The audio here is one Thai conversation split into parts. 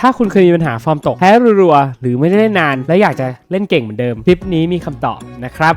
ถ้าคุณเคยมีปัญหาฟอร์มตกแพ้รัวๆหรือไม่ได้เล่นนาน และอยากจะเล่นเก่งเหมือนเดิมคลิปนี้มีคำตอบนะครับ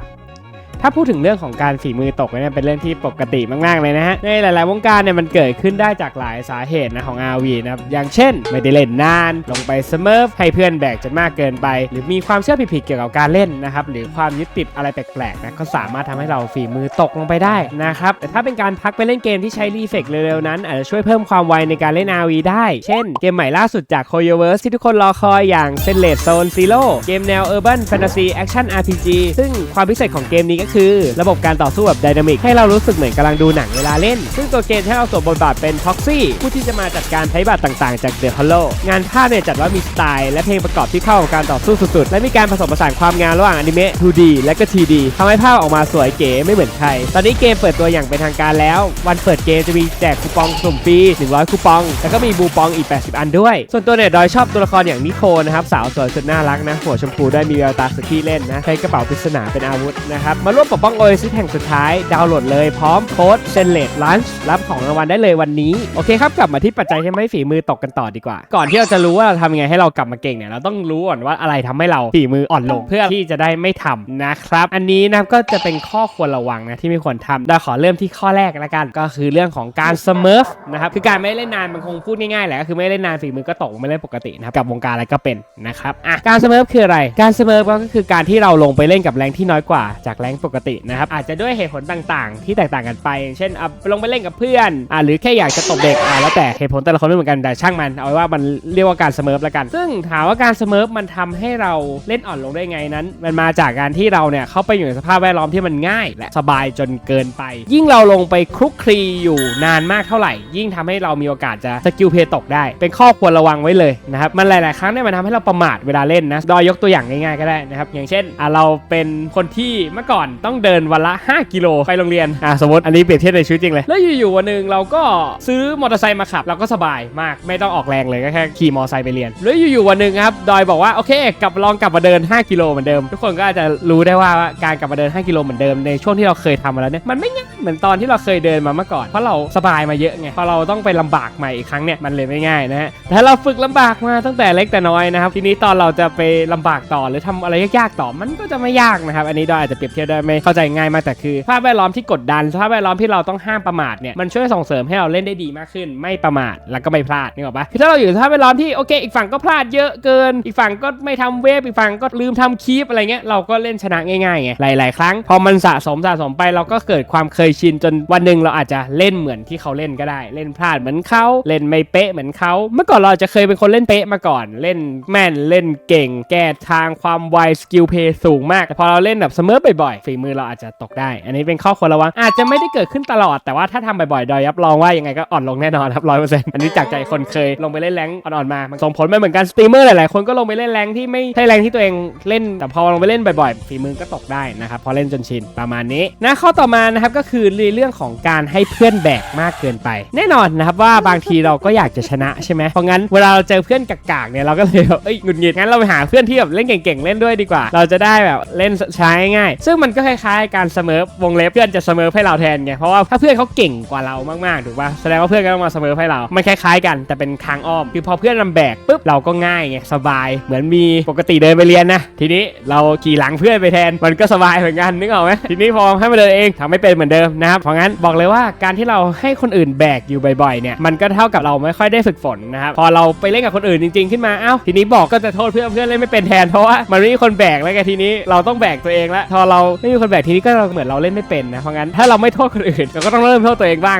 ถ้าพูดถึงเรื่องของการฝีมือตกเนี่ยเป็นเรื่องที่ปกติมากๆเลยนะฮะในหลาย ๆ วงการเนี่ยมันเกิดขึ้นได้จากหลายสาเหตุนะของ RV นะครับอย่างเช่น ไม่ได้เล่นนาน ลงไปเสมอให้เพื่อนแบกจนมากเกินไป หรือมีความเชื่อผิดๆเกี่ยวกับการเล่นนะครับหรือความยึดติดอะไรแปลกๆนะก็สามารถทำให้เราฝีมือตกลงไปได้นะครับแต่ถ้าเป็นการพักไปเล่นเกมที่ใช้รีเฟกเร็วๆนั้นอาจจะช่วยเพิ่มความไวในการเล่น RV ได้ เช่น เกมใหม่ล่าสุดจาก c o y o v e r s e ที่ทุกคนรอคอยอย่าง s e n l e t Zone Zero เกมแนว Urban Fantasy Action RPG ซึ่งความพิเศษของเกมนี้ก็คือ ระบบการต่อสู้แบบไดนามิกให้เรารู้สึกเหมือนกำลังดูหนังเวลาเล่น ซึ่งตัวเกมให้เราสวมบทบาทเป็นท็อกซี่ผู้ที่จะมาจัดการใช้บัตรต่างๆ จากเดอะฮัลโลงานภาพเนี่ยจัดว่ามีสไตล์และเพลงประกอบที่เข้ากับการต่อสู้สุดๆ และมีการผสมผสานความงามระหว่างอนิเมะ 2D และก็ 3D ทำให้ภาพออกมาสวยเก๋ไม่เหมือนใคร ตอนนี้เกมเปิดตัวอย่างเป็นทางการแล้ว วันเปิดเกมจะมีแจกคูปองสุ่มฟรี 100 คูปอง แล้วก็มีบูปองอีก 80 อันด้วย ส่วนตัวเนี่ยดอยชอบตัวละครอย่างนิโคนะครับสาวสวยสุดน่ารักนะหัวชมพูด้วยมีแววตาสุดที่เล่นนะใช้กระเป๋าปริศนาเป็นอาวุธนะครับมาร่วมปกป้องโอเอซิสแห่งสุดท้าย ดาวน์โหลดเลยพร้อมโค้ดเซนเลดลันช์รับของรางวัลได้เลยวันนี้ โอเคครับ กลับมาที่ปัจจัยที่ทำให้ฝีมือตกกันต่อดีกว่า ก่อนที่เราจะรู้ว่าเราทำยังไงให้เรากลับมาเก่งเนี่ยเราต้องรู้ก่อนว่าอะไรทำให้เราฝีมืออ่อนลง เพื่อที่จะได้ไม่ทำนะครับ อันนี้นะครับก็จะเป็นข้อควรระวังนะที่ไม่ควรทำเราขอเริ่มที่ข้อแรกละกันก็คือเรื่องของการสเมิร์ฟนะครับคือการไม่เล่นนานมันคงพูดง่ายๆแหละก็คือไม่เล่นนานฝีมือก็ตกไม่เล่นปกตินะครับกับวงการอะไรก็เป็นนะครับอะการสเมิร์ฟคืออะไร การสเมิร์ฟก็คือการที่เราลงไปเล่นกับแรงที่น้อยกว่าจากแรงปกตินะครับอาจจะด้วยเหตุผลต่างๆ ที่แตกต่างกันไป เช่นอะลงไปเล่นกับเพื่อนอะหรือแค่อยากจะตบเด็กอะแล้วแต่เหตุผลแต่ละคนไม่เหมือนกันแต่ช่างมันเอาไว้ว่ามันเรียกว่าการสเมิร์ฟละกัน ซึ่งถามว่าการสเมิร์ฟมันทำให้เราเล่นอ่อนลงได้ไงนั้น มันมาจากการที่เราเนี่ยเข้าไปอยู่ในสภาพแวดล้อมที่มันง่าย และสบายจนเกินไป ยิ่งเราลงไปคลุกคลีอยู่นานมากเท่าไหร่ ยิ่งทำให้เรามีโอกาสจะสกิลเพย์ตกได้ เป็นข้อควรระวังไว้เลยนะครับมันหลาย ๆ ครั้งเนี่ยมันทำให้เราประมาทเวลาเล่นนะดอยยกตัวอย่างง่าย ๆ ก็ได้นะครับอย่างเช่นอะเราเป็นคนที่เมื่อก่อนต้องเดินวันละ 5 กิโลไปโรงเรียนอะสมมติอันนี้เปรียบเทียบในชีวิตจริงเลย แล้วอยู่ๆวันหนึ่งเราก็ซื้อมอเตอร์ไซค์มาขับ เราก็สบายมากไม่ต้องออกแรงเลยก็แค่ขี่มอเตอร์ไซค์ไปเรียน แล้วอยู่ๆวันหนึ่งครับดอยบอกว่าโอเคกลับลองกลับมาเดิน 5 กิโลเหมือนเดิม ทุกคนก็อาจจะรู้ได้ว่าการกลับมาเดิน 5 กิโลเหมือนเดิมในช่วงที่เราเคยทำมาแล้วเนี่ยมันไม่ง่ายเหมือนตอนที่เราเคยเดินมาเมื่อก่อนเพราะเราสบายมาเยอะไงพอเราต้องไปลำบากใหม่อีกครั้งเนี่ยมันเลยไม่ง่ายนะฮะแต่ถ้าเราฝึกลำบากมาตั้งแต่เล็กแต่น้อยนะครับทีนี้ตอนเราจะไปลำบากต่อหรือทำอะไรยากๆต่อมันก็จะไม่ยากนะครับอันนี้ดอยอาจจะเปรียบเทียบได้ไม่เข้าใจง่ายมากแต่คือภาพแวดล้อมที่กดดันสภาพแวดล้อมที่เราต้องห้ามประมาทเนี่ยมันช่วยส่งเสริมให้เราเล่นได้ดีมากขึ้น ไม่ประมาทแล้วก็ไม่พลาดนึกออกปะคือถ้าเราอยู่ในสภาพแวดล้อมที่โอเคอีกฝั่งก็พลาดเยอะเกิน อีกฝั่งก็ไม่ทำเวฟอีกฝั่งก็ลืมทำคีปอะไรเงี้ยเราก็เล่นชนะง่ายๆไงหลาย ๆ ครั้งพอมันสะสมสะสมไปเราก็เกิดความเคยชินจนวันหนึ่งเราอาจจะเล่นเหมือนที่เขาเล่นก็ได้ เล่นพลาดเหมือนเขาเล่นไม่เป๊ะเหมือนเขาเมื่อก่อนเราจจะเคยเป็นคนเล่นเป๊ะมาก่อน เล่นแม่นเล่นเก่ง แก้ทางความไวสกิลเพย์สูงมากแต่พอเราเล่นแบบเสมอบ่อยๆฝีมือเราอาจจะตกได้ อันนี้เป็นข้อควรระวังอาจจะไม่ได้เกิดขึ้นตลอดแต่ว่าถ้าทำบ่อยๆดอยรับรองว่ายังไงก็อ่อนลงแน่นอนครับร้อยเปอร์เซ็นต์อันนี้จากใจคนเคยลงไปเล่นแรงอ่อนๆมามันส่งผลไปเหมือนกันสตรีมเมอร์หลายๆคนก็ลงไปเล่นแรงที่ไม่ใช่แรงที่ตัวเองเล่นแต่พอลงไปเล่นบ่อยๆ ฝีมือก็ตกได้นะครับพอเล่นจนชินประมาณนี้นะข้อต่อมานะครับก็คือเรื่องของการให้เพื่อนแบกมากเกินไป แน่นอนนะครับว่าบางทีเราก็อยากจะชนะใช่ไหมเพราะงั้นเวลาเราเจอเพื่อนกากๆเนี่ยเราก็เลยแบบเอ้ยหงุดหงิดงั้นเราไปหาเพื่อนที่แบบเล่นเก่งๆเล่นด้วยดีกว่า เราจะได้แบบเล่นใช้ง่าย ซึ่งมันก็คล้ายๆการเสมอวงเล็บเพื่อนจะเสมอให้เราแทนไงเพราะว่าถ้าเพื่อนเขาเก่งกว่าเรามากๆถูกป่ะแสดงว่าเพื่อนก็ต้องมาเสมอให้เรามันคล้ายๆกันแต่เป็นทางอ้อม คือพอเพื่อนลำแบกปุ๊บเราก็ง่ายไงสบาย เหมือนมีปกติเดินไปเรียนนะทีนี้เราขี่หลังเพื่อนไปแทนมันก็สบายเหมือนกันนึกออกไหมทีนี้พอให้มาเดินเองทำไม่เป็นเหมือนเดิมนะครับเพราะงั้นบอกเลยว่าการที่เราให้คนอื่นแบกอยู่บ่อยๆเนี่ยมันก็เท่ากับเราไม่ค่อยได้ฝึกฝนนะครับพอเราไปเล่นกับคนอื่นจริง ๆขึ้นมาเอ้าทีนี้บอกก็จะโทษเพื่อนเพื่อนเล่นไม่เป็นแทนเพราะว่ามันไม่มีคนแบกแล้วไงทีนี้เราต้องแบกตัวเองล้วพอเราไม่มีคนแบกทีนี้ก็เหมือนเราเล่นไม่เป็นนะเพราะงั้นถ้าเราไม่โทษคนอื่นเราก็ต้องเริ่มโทษตัวเองบ้าง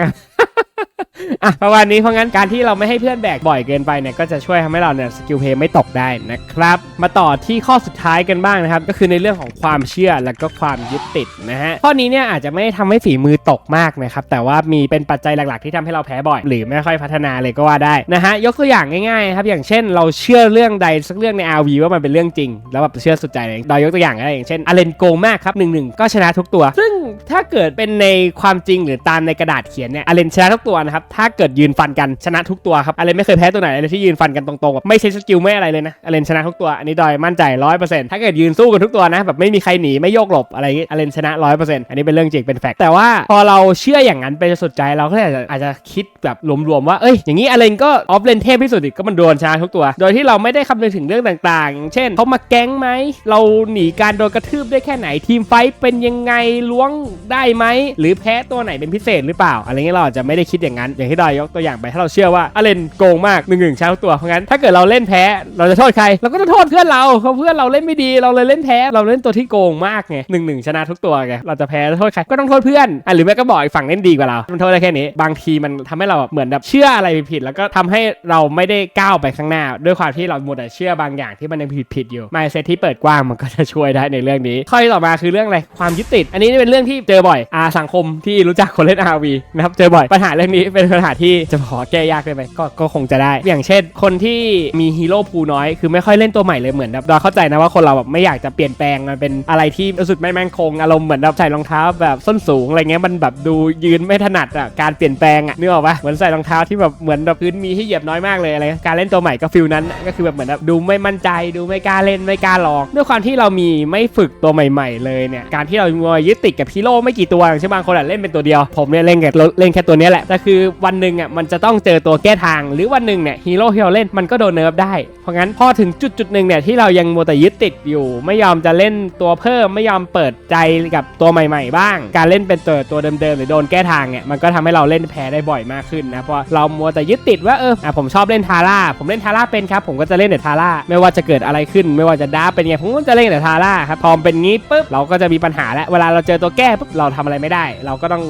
อะประมาณนี้เพราะงั้นการที่เราไม่ให้เพื่อนแบกบ่อยเกินไปเนี่ยก็จะช่วยทำให้เราเนี่ยสกิลเพย์ไม่ตกได้นะครับ มาต่อที่ข้อสุดท้ายกันบ้างนะครับ ก็คือในเรื่องของความเชื่อและก็ความยึดติดนะฮะข้อนี้เนี่ยอาจจะไม่ได้ทำให้ฝีมือตกมากนะครับแต่ว่ามีเป็นปัจจัยหลักๆ ที่ทำให้เราแพ้บ่อย หรือไม่ค่อยพัฒนาเลยก็ว่าได้นะฮะยกตัวอย่างง่ายๆครับอย่างเช่น เราเชื่อเรื่องใดสักเรื่องใน RV ว่ามันเป็นเรื่องจริง แล้วแบบเชื่อสุดใจเลยดอยยกตัวอย่างก็ได้อย่างเช่นอเลนโกมากครับหนึ่งหนึ่งก็ชนะทุกตัว ซึ่งถ้าเกิดเป็นในความจริงหรือตามในกระดาษเขียนเนี่ยอเลนชนะทุกตัวนะครับนะครับถ้าเกิดยืนฟันกันชนะทุกตัวครับอเลนไม่เคยแพ้ตัวไหนเลยที่ยืนฟันกันตรงๆแบบไม่ใช้สกิลไม่อะไรเลยนะอเลนชนะทุกตัวอันนี้ดอยมั่นใจร้อยเปอร์เซ็นต์ถ้าเกิดยืนสู้กันทุกตัวนะแบบไม่มีใครหนีไม่โยกหลบอะไรอย่างงี้อเลนชนะร้อยเปอร์เซ็นต์อันนี้เป็นเรื่องจริงเป็นแฟกต์แต่ว่าพอเราเชื่ออย่างนั้นไปจนสุดใจเราก็อาจจะอาจจะคิดแบบรวมๆว่าเอ้ยอย่างนี้อเลนก็ออฟเลนเทพที่สุดอีกก็มันโดนชนะทุกตัว โดยที่เราไม่ได้คำนึงถึงเรื่องต่างๆ เช่นเขามาแก๊งไหมเราหนีการโดนกระทืบได้แค่ไหนทีมไฟเป็นยังไงล้วงได้ไหมหรือแพ้ตัวไหนเป็นพิเศษหรือเปล่า อะไรเงี้ยเราอาจจะไม่ได้คิดอย่างนั้น อย่างที่ไดอยกตัวอย่างไปถ้าเราเชื่อว่าอเลนโกงมากหนึ่งหนึ่งชนะทุกตัวเพราะงั้นถ้าเกิดเราเล่นแพ้เราจะโทษใครเราก็จะโทษเพื่อนเราเพราะเพื่อนเราเล่นไม่ดีเราเลยเล่นแพ้เราเล่นตัวที่โกงมากไงหนึ่งหนึ่งชนะทุกตัวไงเราจะแพ้โทษใครก็ต้องโทษเพื่อนอะหรือแม่ก็บอกอีกฝั่งเล่นดีกว่าเรา มันโทษได้แค่นี้ บางทีมันทำให้เราแบบเหมือนแบบเชื่ออะไรผิด แล้วก็ทำให้เราไม่ได้ก้าวไปข้างหน้า ด้วยความที่เราหมดแต่เชื่อบางอย่างที่มันยังผิดๆอยู่ mindset ที่เปิดกว้างมันก็จะช่วยได้ในเรื่องนี้ข้อที่ต่อมาคือเรื่องอะไรความยึดติด อันนี้เป็นเรื่องที่เจอบ่อยอาสังคมที่รู้จักคนเล่น RV นะครับเจอบ่อยปัญหาเรื่องนี้เป็นปัญหาที่จะขอแก้ยากได้ไหมก็ก็คงจะได้ อย่างเช่น คนที่มีฮีโร่พูน้อยคือไม่ค่อยเล่นตัวใหม่เลยเหมือนแบบเราเข้าใจนะว่าคนเราแบบไม่อยากจะเปลี่ยนแปลงมันเป็นอะไรที่รู้สึกไม่มั่นคงอารมณ์เหมือนแบบใส่รองเท้าแบบส้นสูงอะไรเงี้ยมันแบบดูยืนไม่ถนัดอะการเปลี่ยนแปลงอะนึกออกปะเหมือนใส่รองเท้าที่แบบเหมือนแบบพื้นมีให้เหยียบน้อยมากเลยอะไรการเล่นตัวใหม่ก็ฟิลนั้นก็คือแบบเหมือนแบบดูไม่มั่นใจดูไม่กล้าเล่นไม่กล้าลอง ด้วยความที่เรามีไม่ฝึกตัวใหม่ ๆ เลยเนี่ยการที่เรามายึดติดกับฮีโร่ไม่กี่ตัวอย่างเช่นบางคนเล่นเป็นตัวเดียว ผมเนี่ยเล่นแค่เล่นแค่ตัวนี้แหละแต่คือวันหนึ่งอะมันจะต้องเจอตัวแก้ทาง หรือวันหนึ่งเนี่ยฮีโร่ที่เราเล่นมันก็โดนเนิร์ฟได้ เพราะงั้นพอถึงจุดจุดหนึ่งเนี่ยที่เรายังมัวแต่ยึดติดอยู่ ไม่ยอมจะเล่นตัวเพิ่มไม่ยอมเปิดใจกับตัวใหม่ ๆ บ้าง การเล่นเป็นตัวตัวเดิมๆหรือโดนแก้ทางเนี่ยมันก็ทำให้เราเล่นแพ้ได้บ่อยมากขึ้นนะเพราะเรามัวแต่ยึดติดว่าเอออะผมชอบเล่นทาร่าผมเล่นทาร่าเป็นครับผมก็จะเล่นแต่ทาร่าไม่ว่าจะเกิดอะไรขึ้น ไม่ว่าจะดาเป็นไงผมก็จะเล่นแต่ทาร่าครับพอเป็นงี้ปุ๊บเราก็จะมีปัญหาแล้วเวลาเราเจอตัวแก้ปุ๊บเราทำอะไรไม่ได้ เราก็ต้อง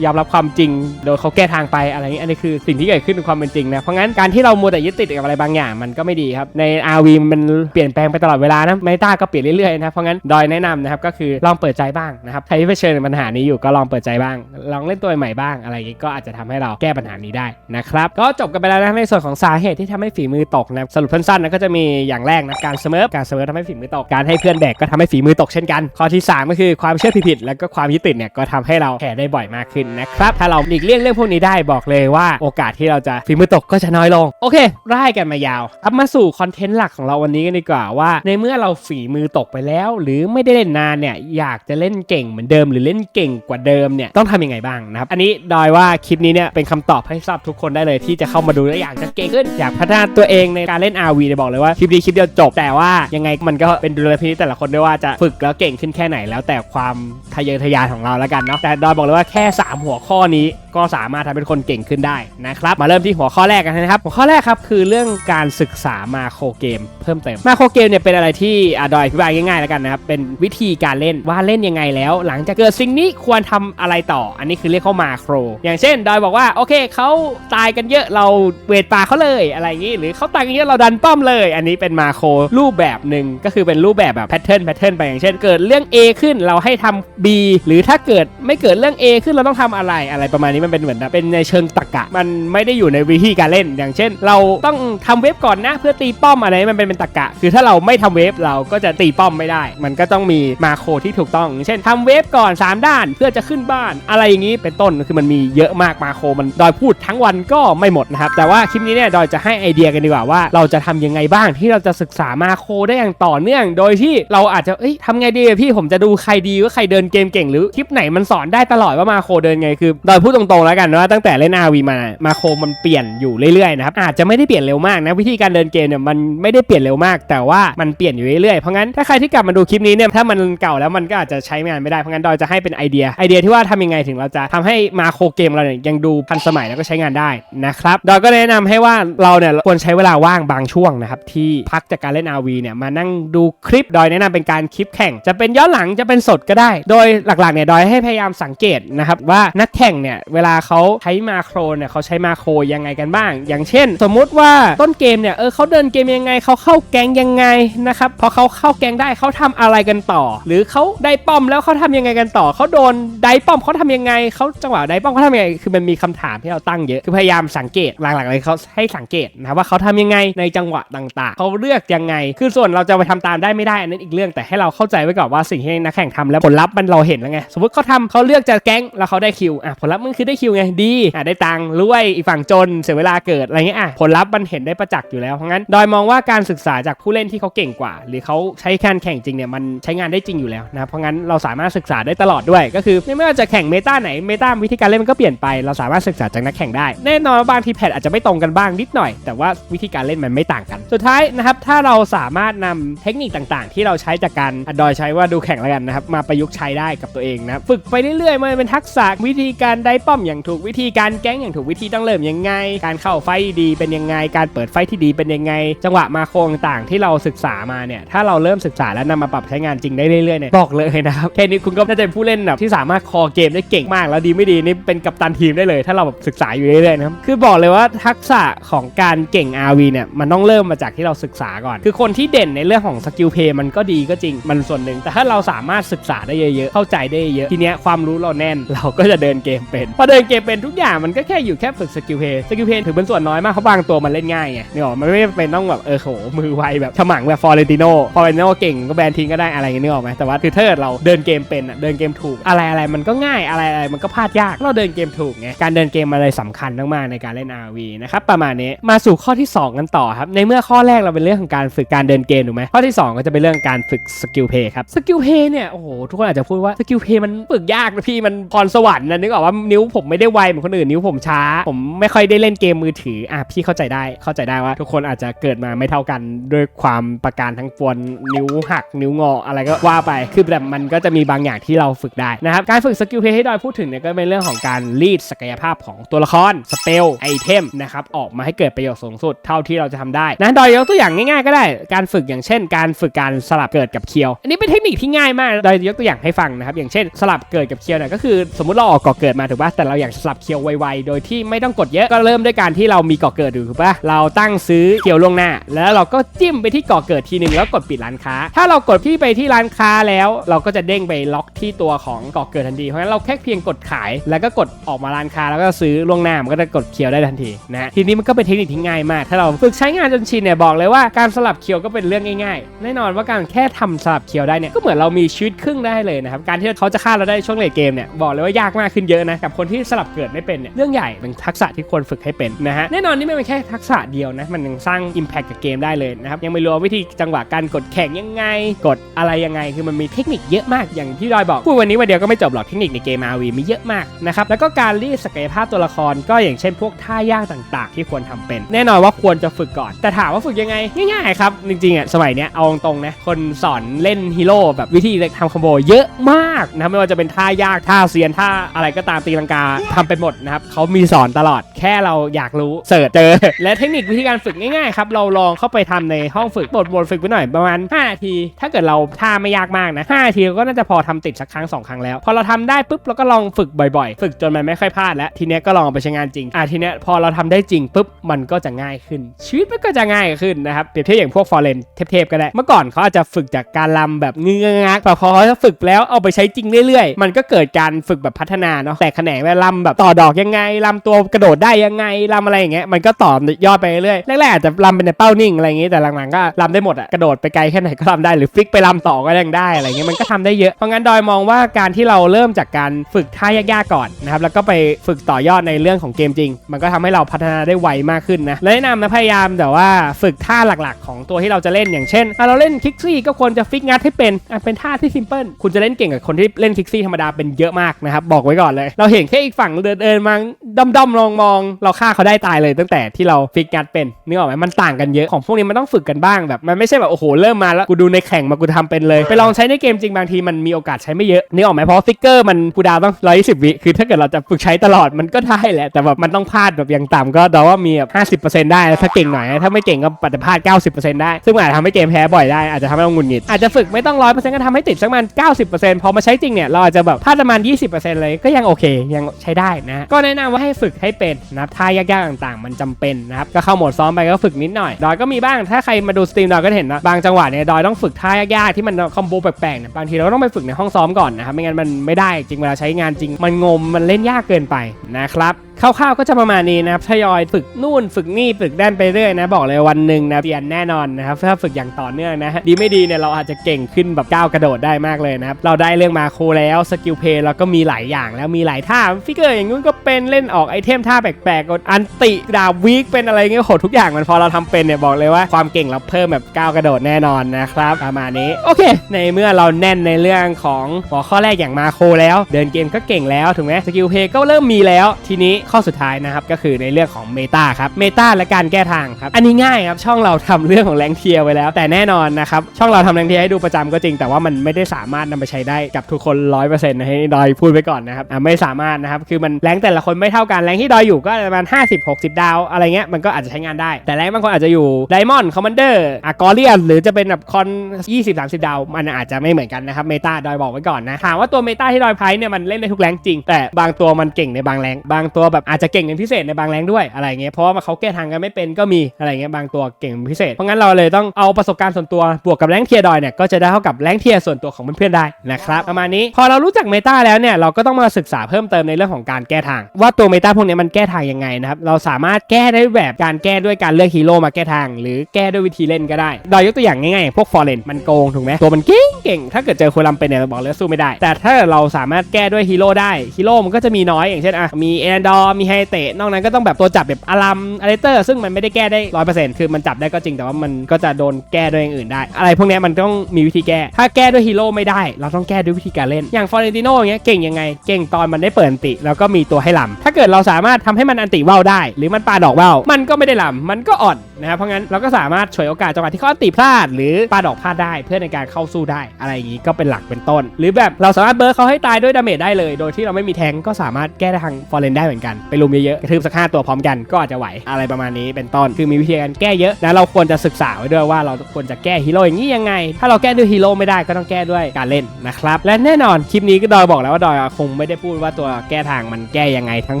ยอมรับความจริงโดยเขาแก้ทางไปอะไรอย่างนี้อันนี้คือสิ่งที่เกิดขึ้นในความเป็นจริงนะเพราะงั้นการที่เรามัวแต่ยึดติดกับอะไรบางอย่างมันก็ไม่ดีครับใน RV มันเปลี่ยนแปลงไปตลอดเวลานะเมต้าก็เปลี่ยนเรื่อยๆนะเพราะงั้นดอยแนะนำนะครับก็คือลองเปิดใจบ้างนะครับใครที่เผชิญปัญหานี้อยู่ก็ลองเปิดใจบ้าง ลองเล่นตัวใหม่บ้างอะไรอย่างนี้ก็อาจจะทำให้เราแก้ปัญหานี้ได้นะครับก็จบกันไปแล้วนะในส่วนของสาเหตุที่ทำให้ฝีมือตกนะสรุปสั้นๆนะก็จะมีอย่างแรกนะการเสมอการเสมอทำให้ฝีมือตกการให้เพื่อนแบกก็ทำให้ฝีมือตกเช่นกัน ข้อที่สามก็คือความเชื่อผิดๆแล้วก็ความยึดติดเนี่ยก็ทำให้เราแพ้ได้บ่อยมากขึ้นนะครับถ้าเราหลีกเลี่ยงเรื่องพวกนี้ได้บอกเลยว่าโอกาสที่เราจะฝีมือตกก็จะน้อยลง โอเคไล่กันมายาวครับมาสู่คอนเทนต์หลักของเราวันนี้กันดีกว่าว่า ในเมื่อเราฝีมือตกไปแล้ว หรือไม่ได้เล่นนานเนี่ยอยากจะเล่นเก่งเหมือนเดิม หรือเล่นเก่งกว่าเดิมเนี่ยต้องทำยังไงบ้างนะครับอันนี้ดอยว่าคลิปนี้เนี่ยเป็นคำตอบให้สำหรับทุกคนได้เลยที่จะเข้ามาดูและอยากจะเก่งขึ้นอยากพัฒนาตัวเองในการเล่น RV เนี่ยบอกเลยว่าคลิปนี้คลิปเดียวจบแต่ว่ายังไงมันก็เป็นดุลพินิจแต่ละคนด้วยว่าจะฝึกแล้วเก่งขึ้นแค่ไหนแล้วแต่ความทะเยอทะยานของเราแล้วกันเนาะแต่ดอยบอกเลยว่าแค่ 3 หัวข้อนี้ก็สามารถทำให้เป็นคนเก่งขึ้นได้นะครับ มาเริ่มที่หัวข้อแรกกันนะครับ หัวข้อแรกครับคือเรื่องการศึกษามาโครเกม เพิ่มเติม มาโครเกมเนี่ยเป็นอะไรที่อดอยอธิบายง่ายๆแล้วกันนะครับ เป็นวิธีการเล่นว่าเล่นยังไงแล้ว หลังจากเกิดสิ่งนี้ควรทำอะไรต่อ อันนี้คือเรียกเข้ามาโคร อย่างเช่น ดอยบอกว่าโอเคเขาตายกันเยอะเราเวทป่าเขาเลยอะไรอย่างนี้หรือเขาตายกันเยอะเราดันป้อมเลย อันนี้เป็นมาโครรูปแบบหนึ่งก็คือเป็นรูปแบบแบบแพทเทิร์นแพทเทิร์นไปอย่างเช่น เกิดเรื่อง A ขึ้นเราให้ทำ B หรือถ้าเกิดไม่เกิดเรื่อง A ขึ้นเราต้องทำอะไรอะไรประมาณนี้มันเป็นเหมือนแบบเป็นในเชิงตรรกะ มันไม่ได้อยู่ในวิธีการเล่น อย่างเช่น เราต้องทำเวฟก่อนนะ เพื่อตีป้อมอะไรมันเป็นเป็นตรรกะ คือถ้าเราไม่ทำเวฟเราก็จะตีป้อมไม่ได้ มันก็ต้องมีมาโครที่ถูกต้อง เช่นทำเวฟก่อน 3 ด้านเพื่อจะขึ้นบ้าน อะไรอย่างนี้เป็นต้นคือมันมีเยอะมากมาโครมันดอยพูดทั้งวันก็ไม่หมดนะครับแต่ว่าคลิปนี้เนี่ยดอยจะให้ไอเดียกันดีกว่าว่าเราจะทำยังไงบ้างที่เราจะศึกษามาโครได้อย่างต่อเนื่อง โดยที่เราอาจจะเอ้ยทำไงดีพี่ผมจะดูใครดีว่าใครเดินเกมเก่งหรือคลิปไหนมันสอนได้ตลอดว่ามาโครเดินไงคือดอยพูดตรงๆแล้วกันว่าตั้งแต่เล่นอาวีมา มาโคมันเปลี่ยนอยู่เรื่อยๆนะครับอาจจะไม่ได้เปลี่ยนเร็วมากนะวิธีการเดินเกมเนี่ยมันไม่ได้เปลี่ยนเร็วมาก แต่ว่ามันเปลี่ยนอยู่เรื่อยๆเพราะงั้นถ้าใครที่กลับมาดูคลิปนี้เนี่ยถ้ามันเก่าแล้วมันก็อาจจะใช้งานไม่ได้เพราะงั้นดอยจะให้เป็นไอเดียไอเดียที่ว่าทำยังไงถึงเราจะทำให้มาโคเกมเราเนี่ยยังดูทันสมัยแล้วก็ใช้งานได้นะครับดอยก็แนะนำให้ว่าเราเนี่ยควรใช้เวลาว่างบางช่วงนะครับที่พักจากการเล่น RV เนี่ยมานั่งดูคลิปดอยแนะนำเป็นการคลิปแข่ง จะเป็นย้อนหลังจะเป็นสดก็ได้ โดยหลักๆเนี่ยดอยให้พยายามสังเกตนะครับว่านักแข่งเนี่ยเวลาเขาช้มาโครเนี่ยเขาใช้มาโครยังไงกันบ้าง อย่างเช่น สมมุติว่าต้นเกมเนี่ยเออเขาเดินเกมยังไงเขาเข้าแกงยังไงนะครับพอเขาเข้าแกงได้เขาทำอะไรกันต่อ หรือเขาได้ป้อมแล้วเขาทำยังไงกันต่อเขาโดนได้ป้อมเขาทำยังไงเขาจังหวะได้ป้อมเขาทำยังไงคือมันมีคำถามที่เราตั้งเยอะคือพยายามสังเกตหลักๆเลยเขาให้สังเกตนะว่าเขาทำยังไงในจังหวะต่างๆเขาเลือกยังไง คือส่วนเราจะไปทำตามได้ไม่ได้อันนั้นอีกเรื่องแต่ให้เราเข้าใจไว้ก่อนว่าสิ่งที่นักแข่งทำแล้วผลลัพธ์มันเราเห็นแล้วไงสมมติเขาทำเขาเลือกจะแก๊งแล้วเขาได้คิวอะผลลัพธ์มันคือได้คิวไงดีอะได้ตังค์รวยอีกฝั่งจนเสียเวลาเกิดอะไรเงี้ยอะผลลัพธ์มันเห็นได้ประจักษ์อยู่แล้วเพราะงั้นดอยมองว่าการศึกษาจากผู้เล่นที่เขาเก่งกว่า หรือเขาใช้การแข่งจริงเนี่ยมันใช้งานได้จริงอยู่แล้วนะครับเพราะงั้นเราสามารถศึกษาได้ตลอดด้วย ก็คือไม่ว่าจะแข่งเมตาไหนเมตาวิธีการเล่นมันก็เปลี่ยนไปเราสามารถศึกษาจากนักแข่งได้แน่นอนว่าบางทีแพทอาจจะไม่ตรงกันบ้างนิดหน่อย แต่ว่าวิธีการเล่นมันไม่ต่างกัน สุดท้ายนะครับถ้าเราสามารถนำเทคนิคต่างๆ ที่เราใช้จากการอดอยใช้ว่าดูแข่งแล้วกันนะครับมาประยุกต์ใช้ได้กับตัวเองนะฝึกไปเรื่อยๆมันเป็นทักษะวิธีการได้ป้อมอย่างถูกวิธีการแก๊งอย่างถูกวิธีต้องเริ่มยังไง การเข้าไฟดีเป็นยังไง การเปิดไฟที่ดีเป็นยังไง จังหวะมาโครงต่างๆที่เราศึกษามาเนี่ย ถ้าเราเริ่มศึกษาแล้วนำมาปรับใช้งานจริงได้เรื่อยๆเนี่ย บอกเลยนะครับ แค่นี้คุณก็น่าจะเป็นผู้เล่นแบบที่สามารถคอเกมได้เก่งมาก แล้วดีไม่ดีนี่เป็นกัปตันทีมได้เลย ถ้าเราแบบศึกษาอยู่เรื่อยๆนะครับคือบอกเลยว่าทักษะของการเก่ง RV เนี่ยมันต้องเริ่มมาจากที่เราศึกษาก่อน คือคนที่เด่นในเรื่องของสกิลเพย์มันก็ดีก็จริงมันส่วนหนึ่งแต่ถ้าเราสามารถศึกษาได้เยอะๆเข้าใจได้เยอะทีเนี้ยความรู้เราแน่นเราก็จะเดินเกมเป็นพอเดินเกมเป็นทุกอย่างมันก็แค่อยู่แค่ฝึกสกิลเพย์สกิลเพย์ถือเป็นส่วนน้อยมากเพราบางตัวมันเล่นง่ายไงเนี่ยมันไม่เป็นต้องแบบเออโหมือไวแบบฉมังแบบฟอร์เรนติโนฟอร์เรนติโนเก่งก็แบนทิ้งก็ได้อะไรเงี้ยนึกออกไหมแต่ว่าคือถ้าเกิดเราเดินเกมเป็นอะเดินเกมถูก อะไรอะไรมันก็ง่ายอะไรอะไรมันก็พลาดยากเราเดินเกมถูกไงการเดินเกมมันเลยสำคัญมากๆในการเล่น RV นะครับประมาณนี้มาสู่ข้อที่ 2 กันต่อครับในเมื่อข้อแรกเราเป็นเรื่องของการฝึกการเดินเกมถูกไหมข้อที่ 2 ก็จะเป็นเรื่องการฝึกสกิลเพย์ครับสกิลเพย์เนี่ยโอ้โหทุกคนอาจจะพูดว่าสกิลเพย์มันฝึกยากนะพี่มันพรสวรรค์นะนึกออกว่านิ้วผมไม่ได้ไวเหมือนคนอื่นนิ้วผมช้า ผมไม่ค่อยได้เล่นเกมมือถืออะพี่เข้าใจได้เข้าใจได้ว่า ทุกคนอาจจะเกิดมาไม่เท่ากันด้วยความประการทั้งปวงนิ้วหัก นิ้วงออะไรก็ว่าไปคือแบบมันก็จะมีบางอย่างที่เราฝึกได้นะครับการฝึกสกิลเพย์ให้ดอยพูดถึงเนี่ยก็เป็นเรื่องของการรีดศักยภาพของตัวละครสเปลไอเทมนะครับออกมาให้เกิดประโยชน์สูงสุดเท่าที่เราจะทำได้นะดอยยกตัวอย่างง่ายๆก็ได้ การฝึกอย่างเช่น การฝึกการสลับเกิดกับเคียว อันนี้เป็นเทคนิคที่ง่ายมากดอยยกตัวอย่างให้ฟังนะครับอย่างเช่น สลับเกิดกับเคียวเนี่ยก็คือ สมมติเราออกก่อเกิดมาถูกป่ะแต่เราอยากสลับเคียวไวๆ โดยที่ไม่ต้องกดเยอะ ก็เริ่มด้วยการที่เรามีก่อเกิดอยู่ถูกปะเราตั้งซื้อเคียวล่วงหน้า แล้วเราก็จิ้มไปที่ก่อเกิดทีหนึ่งแล้วกดปิดร้านค้า ถ้าเรากดที่ไปที่ร้านค้าแล้ว เราก็จะเด้งไปล็อกที่ตัวของก่อเกิดทันทีเพราะฉะนั้นเราแค่เพียงกดขาย แล้วก็กดออกมาร้านค้าแล้วก็ซื้อล่วงหน้ามันก็จะกดเคียวได้ทันทีนะทีนี้มันก็เป็นเทคนิคที่ง่ายมาก ถ้าเราฝึกใช้งานจนชินเนี่ยบอกเลยว่าการสลับเคียวก็เป็นเรื่องง่ายๆ แน่นอนว่าการแค่ทำสลับเคียวได้เนี่ยก็เหมือนเรามีชีวิตครึ่งได้เลยนะครับการที่เขาจะฆ่าเราได้ช่วงเลทเกมเนี่ยบอกเลยว่ายากมากขึ้นเยอะนะกับคนที่สลับเกิดไม่เป็นเนี่ยเรื่องใหญ่เป็นทักษะที่ควรฝึกให้เป็นนะฮะแน่นอนนี่ไม่เป็นแค่ทักษะเดียวนะมันยังสร้าง Impact กับเกมได้เลยนะครับยังไม่รวมวิธีจังหวะการกดแข่งยังไง กดอะไรยังไงคือมันมีเทคนิคเยอะมากอย่างที่ดอยบอกพูดวันนี้วันเดียวก็ไม่จบหรอกเทคนิคในเกม RV มีเยอะมากนะครับแล้วก็การรีดศักยภาพตัวละครก็อย่างเช่นพวกท่ายากต่าง ๆ ที่ควรทำเป็น แน่นอนว่าควรจะฝึกก่อน แต่ถามว่าฝึกยังไงง่ายๆครับจริงๆอะสมัยเนี้ยเอาตรงๆนะคนสอนเล่นฮีโร่แบบวิธีทำคอมโบเยอะมากนะไม่ว่าจะเป็นท่ายากท่าเซียนท่าอะไรก็ตามตีลังกาทำเป็นหมดนะครับเขามีสอนตลอดแค่เราอยากรู้เสิร์ชเจอ และเทคนิควิธีการฝึกง่ายๆครับเราลองเข้าไปทำในห้องฝึกบทบทฝึกไปหน่อยประมาณ5นาที ถ้าเกิดเราท่าไม่ยากมากนะ5นาทีก็น่าจะพอทำติดสักครั้งสองครั้งแล้วพอเราทำได้ปุ๊บเราก็ลองฝึกบ่อยๆ ฝึกจนมันไม่ค่อยพลาดแล้วทีเนี้ยก็ลองไปใช้งานจริงอะทีเนี้ยพอเราทำได้จริงปุ๊บมันก็จะง่ายขึ้น ชีวิตมันก็จะง่ายขึ้นนะครับเปรียบเทียบอย่างพวกฟอร์เรนเทพๆก็ได้เมื่อก่อนเขาอาจจะฝึกจากการลำแบบเงื้องักแต่พอเขาฝึกแล้วเอาไปใช้จริงเรื่อยๆ มันก็เกิดการฝึกแบบพัฒนาเนาะแต่แขนงว่าลำแบบต่อดอกยังไงลำตัวกระโดดได้ยังไงลำอะไรอย่างเงี้ยมันก็ต่อยอดไปเรื่อยแรกๆอาจจะลำเป็นในเป้านิ่งอะไรอย่างงี้แต่หลังๆก็ลำได้หมดอะกระโดดไปไกลแค่ไหนก็ลำได้หรือฟิกไปลำต่อก็ยังได้อะไรเงี้ยมันก็ทำได้เยอะเพราะงั้นดอยมองว่าการที่เราเริ่มจากการฝึกท่ายากๆก่อนนะครับแล้วก็ไปฝึกต่อยอดในเรื่องของเกมจริง มันก็ทำให้เราพัฒนาได้ไวมากขึ้นนะและแนะนำนะพยายามแต่ว่าฝึกท่าหลักๆ ของตัวที่เราจะเล่นอย่างเช่นเราเล่นคิกซี่ก็ควรจะฟิกงัดให้เป็นอะเป็นท่าที่ซิมเพิลคุณจะเล่นเก่งกับคนที่เล่นคิกซี่ธรรมดาเป็นเยอะมากนะครับบอกไว้ก่อนเลย เราเห็นแค่อีกฝั่งเดินเดินมาด้อมด้อมมองมองเราฆ่าเขาได้ตายเลยตั้งแต่ที่เราฟิกงัดเป็นนึกออกไหมมันต่างกันเยอะของพวกนี้มันต้องฝึกกันบ้างแบบมันไม่ใช่แบบโอ้โหเริ่มมาแล้วกูดูในแข่งมากูทำเป็นเลย ไปลองใช้ในเกมจริงบางทีมันมีโอกาสใช้ไม่เยอะนึกออกไหมเพราะฟิกเกอร์มันกูดาวต้อง120วิคือถ้าเกิดเราจะฝึกใช้ตลอดมันก็ได้แหละ แต่แบบมันต้องพลาดแบบอย่างต่ำก็เดาว่ามีแบบ50%ได้ถ้าเก่งหน่อยถ้าไม่เก่งก็ปัจจะพลาด90%ได้ซึ่งอาจจะทำให้เกมแพ้บ่อยได้อาจจะทำให้เราหงุดหงิดอาจจะฝึกไม่ต้อง100%ก็ทำให้ติดสักประมาณ90%พอมาใช้จริงเนี่ยเราอาจจะแบบพลาดประมาณ20%เลยก็ยังโอเคยังใช้ได้นะ ก็แนะนำว่าให้ฝึกให้เป็นนะครับท่ายากๆต่างๆ มันจำเป็นนะครับ ก็เข้าโหมดซ้อมไปก็ฝึกนิดหน่อย ดอยก็มีบ้าง ถ้าใครมาดูสตรีมดอยก็จะเห็นนะ บางจังหวะเนี่ย ดอยต้องฝึกท่ายากๆที่มันคอมโบแปลกๆเนี่ย บางทีเราก็ต้องไปฝึกในห้องซ้อมก่อนนะครับ ไม่งั้นมันไม่ได้จริงเวลาใช้งานจริง มันงม มันเล่นยากเกินไปนะครับคร่าวๆก็จะประมาณนี้นะครับทยอยฝึกนู่นฝึกนี่ฝึกด้านไปเรื่อยนะบอกเลยวันหนึ่งนะเปลี่ยนแน่นอนนะครับถ้าฝึกอย่างต่อเนื่องนะฮะดีไม่ดีเนี่ยเราอาจจะเก่งขึ้นแบบก้าวกระโดดได้มากเลยนะครับเราได้เรื่องมาโคแล้วสกิลเพย์เราก็มีหลายอย่างแล้วมีหลายท่าฟิกเกอร์อย่างนู้นก็เป็นเล่นออกไอเทมท่าแปลกๆกดอันติดาบวีคเป็นอะไรเงี้ยโหทุกอย่างมันพอเราทำเป็นเนี่ยบอกเลยว่าความเก่งเราเพิ่มแบบก้าวกระโดดแน่นอนนะครับประมาณนี้โอเค ในเมื่อเราแน่นในเรื่องของหัวข้อแรกอย่างมาโคแล้ว เดินเกมก็เก่งแล้วถูกไหมสกิลเพย์ก็เริ่มมีแล้วทีนี้ข้อสุดท้ายนะครับก็คือในเรื่องของเมตาครับเมตาและการแก้ทางครับอันนี้ง่ายครับช่องเราทำเรื่องของแรงเทียร์ไว้แล้ว แต่แน่นอนนะครับช่องเราทำแรงเทียร์ให้ดูประจำก็จริง แต่ว่ามันไม่ได้สามารถนำไปใช้ได้กับทุกคน100%นต์นะให้ดอยพูดไว้ก่อนนะครับอะไม่สามารถนะครับคือมันแรงแต่ละคนไม่เท่ากันแรงที่ดอยอยู่ก็ประมาณ50 60 ดาว อะไรเงี้ยมันก็อาจจะใช้งานได้ แต่แรงบางคนอาจจะอยู่ไดมอนด์คอมมานเดอร์อากอเรียนหรือจะเป็นแบบคอน20 30 ดาว มันอาจจะไม่เหมือนกันนะครับเมตาดอยบอกไว้ก่อนนะถามว่าตัวเมตาที่ดอยไพเนี่ยมันเล่นได้ทุกแรงจริง แต่บางตัวมันเก่งในบางแรงบางตัวแบบอาจจะเก่งเป็นพิเศษในบางแรงด้วยอะไรเงี้ยเพราะว่าเขาแก้ทางกันไม่เป็นก็มีอะไรเงี้ยบางตัวเก่งเป็นพิเศษเพราะงั้นเราเลยต้องเอาประสบการณ์ส่วนตัวบวกกับแรงเทียร์ดอยเนี่ยก็จะได้เท่ากับแรงเทียร์ส่วนตัวของเพื่อนๆได้นะครับประมาณนี้พอเรารู้จักเมตาแล้วเนี่ยเราก็ต้องมาศึกษาเพิ่มเติมในเรื่องของการแก้ทาง ว่าตัวเมตาพวกนี้มันแก้ทางยังไงนะครับเราสามารถแก้ได้แบบการแก้ด้วยการเลือกฮีโร่มาแก้ทาง หรือแก้ด้วยวิธีเล่นก็ได้ดอยยกตัวอย่างง่ายๆอย่างพวกฟอร์เรนมันโกงถูกไหมตัวมันเก่งเก่งถ้าเกิดเจอโคลัมเป็นเนี่ยเราบอกเลยว่าสู้ไม่ได้ แต่ถ้าเราสามารถแก้ด้วยฮีโร่ได้ฮีโร่มันก็จะมีน้อยอย่างเช่นอะมีเอ n นดอร์มีไฮเตะนอกนั้นก็ต้องแบบตัวจับแบบอารัมอาร์เตอร์ ซึ่งมันไม่ได้แก้ได้ร้อยเปอร์เซ็นต์คือมันจับได้ก็จริงแต่ว่ามันก็จะโดนแก้ด้วยอย่างอื่นได้ อะไรพวกนี้มันต้องมีวิธีแก้ ถ้าแก้ด้วยฮีโร่ไม่ได้ เราต้องแก้ด้วยวิธีการเล่น อย่างฟอร์เรนติโน่เงี้ยเก่งยังไง เก่งตอนมันได้เปิดติ แล้วก็มีตัวให้ลำถ้าเกิดเราสามารถทำให้มันอันติว่าวได้ หรือมันปาดอกว่าวมันก็ไม่ได้ลำมันก็อ่อนนะครับเพราะงั้นเราก็สามารถฉวยโอกาสจังหวะที่เขาอันติพลาด หรือปาดอกพลาดได้ เพื่อในการเข้าสู้ได้อะไรอย่างงี้ก็เป็นหลักเป็นต้น หรือแบบเราสามารถเบิร์เขาให้ตายด้วยดาเมจได้เลย โดยที่เราไม่มีแทงก็สามารถแก้ทางฟอร์เรนได้เหมือนกันไปลุมเยอะๆกระทืบสักห้าตัวพร้อมกันก็อาจจะไหวอะไรประมาณนี้เป็นต้นคือมีวิธีการแก้เยอะนะเราควรจะศึกษาไว้ด้วยว่าเราควรจะแก้ฮีโร่อย่างนี้ยังไง ถ้าเราแก้ด้วยฮีโร่ไม่ได้ก็ต้องแก้ด้วยการเล่นนะครับและแน่นอนคลิปนี้ก็ดอยบอกแล้วว่าดอยคงไม่ได้พูดว่าตัวแก้ทางมันแก้ยังไงทั้ง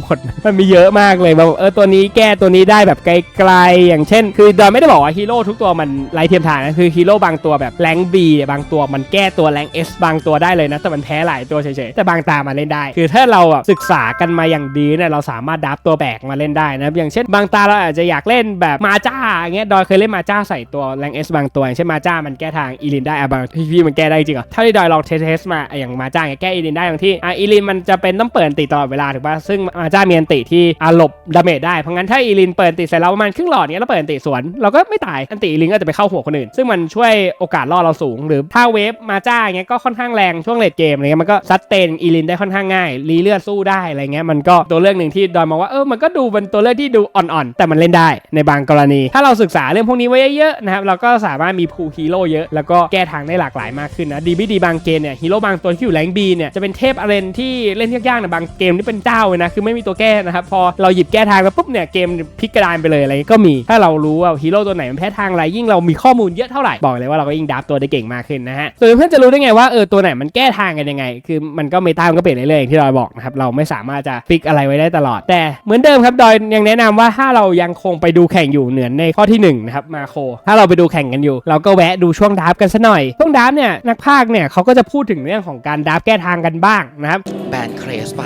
หมด มันมีเยอะมากเลยแบบเออตัวนี้แก้ตัวนี้ได้แบบไกลๆอย่างเช่น คือดอยไม่ได้บอกว่าฮีโร่ทุกตัวมันไร้เทียมทานนะคือฮีโร่บางตัวแบบแรงบีบางตัวมันแก้ตัวแรงเอสบางตัวได้เลยนะแต่มันแพ้หลายตัวเฉยๆแต่บางตามาเล่นได้ คือถ้าเราศึกษากันมาอย่างดีเนี่ยเราสามารถดับตัวแบกมาเล่นได้นะอย่างเช่น บางตาเราอาจจะอยากเล่นแบบมาจ้าอย่างเงี้ยดอยเคยเล่นมาจ้าใส่ตัวแรงเอสบางตัวอย่างเช่นมาจ้ามันแก้ทางอีลินได้อะบางพี่พี่มันแก้ได้จริงเหรอถ้าที่ดอยลองเทสมาอย่างมาจ้าเนี่ยแก้อีลินได้อย่างที่อะอีลินมันจะเป็นต้องเปิดติตลอดเวลาถูกป่ะซึ่งมาจ้ามีอันติที่อาหลบดาเมจได้เพราะงั้นถ้าอีลินเปิดติใส่เราประมาณครึ่งหลอดเนี้ยแล้วเปิดติสวนเราก็ไม่ตายอันติอีลินก็จะไปเข้าหัวคนอื่น ซึ่งมันช่วยโอกาสรอดเราสูง หรือถ้าเวฟมาจ้าเงี้ยก็ค่อนข้างแรงช่วงเลดเกมอะไรเงี้ยมันก็ซัดเตนอีลินได้ค่อนข้างง่ายรีเลือดสู้ได้อะไรเงี้ยมันก็ตัวเลือกหนึ่งที่ดอยมองว่าเออมันก็ดูเป็นตัวเลือกที่ดูอ่อนๆ แต่มันเล่นได้ในบางกรณี ถ้าเราศึกษาเรื่องพวกนี้ไว้เยอะๆนะครับเราก็สามารถมีพูลฮีโร่เยอะ แล้วก็แก้ทางได้หลากหลายมากขึ้นนะดีไม่ดีบางเกมเนี่ยฮีโร่บางตัวที่อยู่แรงบีเนี่ยจะเป็นเทพอาเรนที่เล่นยากๆนะบางเกมนี่เป็นเจ้าเลยนะคือไม่มีตัวแก้นะครับพอเราหยิบแก้ทางมาปุ๊บเนี่ยเกมพลิกกระดานไปเลยอะไรก็มีถ้าเรารู้ว่าฮีโร่ตัวไหนมันแพ้ทางอะไรยิ่งเรามีข้อมูลเยอะเท่าไหร่บอกเลยว่าเราก็ยิ่งดับตัวได้เก่งมากขึ้นนะฮะส่วนเพื่อนจะรู้ได้ไงว่าเออตัวไหนมันแก้ทางกันยังไง คือมันก็เมตามันก็เปลี่ยนเรื่อยๆอย่างที่ดอยบอกนะครับเราไม่สามารถจะฟิกอะไรไว้ได้ตลอด แต่เหมือนเดิมครับดอยยังแนะนำว่าถ้าเรายังคงไปดูแข่งอยู่เหนือนในข้อที่หนึ่งนะครับมาโค ถ้าเราไปดูแข่งกันอยู่ เราก็แวะดูช่วงดับกันซะหน่อย ช่วงดับเนี่ยนักพากเนี่ยเขาก็จะพูดถึงเรื่องของการดับแก้ทางกันบ้างนะครับแบนเครสไป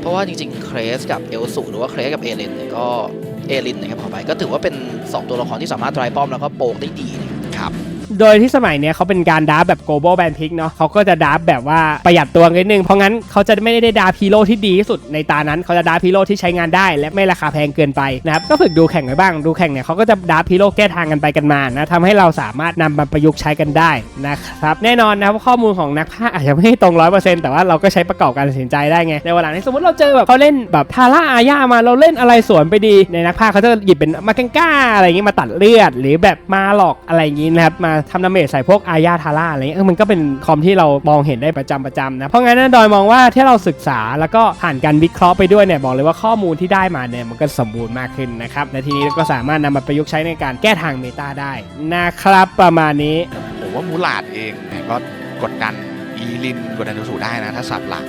เพราะว่าจริงๆเครสกับเอลสูหรือว่าเครสกับเอลินเนี่ยก็เอลินนะครับขอไปก็ถือว่าเป็น 2 ตัวละครที่สามารถไตรป้อมแล้วก็โปกได้ดีนะครับ โดยที่สมัยเนี้ยเขาเป็นการดับแบบ global band pick เนาะเขาก็จะดับแบบว่าประหยัดตัวนิดนึง เพราะงั้นเขาจะไม่ได้ดับฮีโร่ที่ดีที่สุดในตานั้นเขาจะดับฮีโร่ที่ใช้งานได้และไม่ราคาแพงเกินไปนะครับก็ฝึกดูแข่งไว้บ้างดูแข่งเนี่ยเขาก็จะดับฮีโร่แก้ทางกันไปกันมานะทำให้เราสามารถนำมาประยุกต์ใช้กันได้นะครับแน่นอนนะครับว่าข้อมูลของนักพากย์อาจจะไม่ตรงร้อยเปอร์เซ็นต์แต่ว่าเราก็ใช้ประกอบการตัดสินใจได้ไงในวันหลังนี้สมมติเราเจอแบบเขาเล่นแบบทาร่าอาญามาเราเล่นอะไรสวนไปดีในนักพากย์เขาจะหยิบเป็นมาเกงก้าอะไรอย่างงี้มาตัดเลือด หรือแบบมาหลอกอะไรอย่างงี้นะครับมาทำดาเมจใส่พวกอาญาทาร่าอะไรเงี้ยเออมันก็เป็นคอมที่เรามองเห็นได้ประจำประจำนะ เพราะงั้นนะดอยมองว่าถ้าเราศึกษาแล้วก็ผ่านการวิเคราะห์ไปด้วยเนี่ยบอกเลยว่าข้อมูลที่ได้มาเนี่ยมันก็สมบูรณ์มากขึ้นนะครับและทีนี้เราก็สามารถนำมาประยุกต์ใช้ในการแก้ทางเมตาได้นะครับประมาณนี้ผมว่ามูลาดเองเนี่ยก็กดดันอีลินกดดันดูสูได้นะถ้าสับหลัง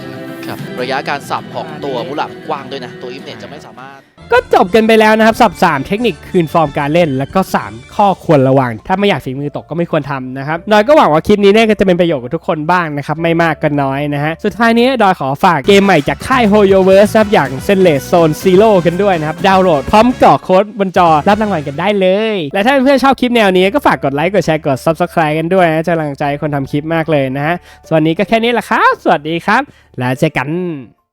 ครับระยะการสับของตัวมุหลับกว้างด้วยนะตัวอิฟเนี่ยจะไม่สามารถ ก็จบกันไปแล้วนะครับสับ 3 เทคนิคคืนฟอร์มการเล่น แล้วก็ 3 ข้อควรระวัง ถ้าไม่อยากฝีมือตกก็ไม่ควรทำนะครับดอยก็หวังว่าคลิปนี้เนี่ยก็จะเป็นประโยชน์กับทุกคนบ้างนะครับไม่มากก็น้อยนะฮะสุดท้ายนี้ดอยขอฝากเกมใหม่จากค่าย h o y o v e r s e ครับอย่าง s e n l e s Zone Zero กันด้วยนะครับดาวน์โหลดพร้อมกรอกโค้ดบนจอรับรางวัลกันได้เลย และถ้าเพื่อนๆชอบคลิปแนวนี้ก็ฝากกดไลค์กดแชร์กด Subscribe กันด้วยนะจะกำลังใจคนทำคลิปมากเลยนะฮะส่วนนี้ก็แค่นี้แหละครับสวัสดีครับ แล้วเจอกัน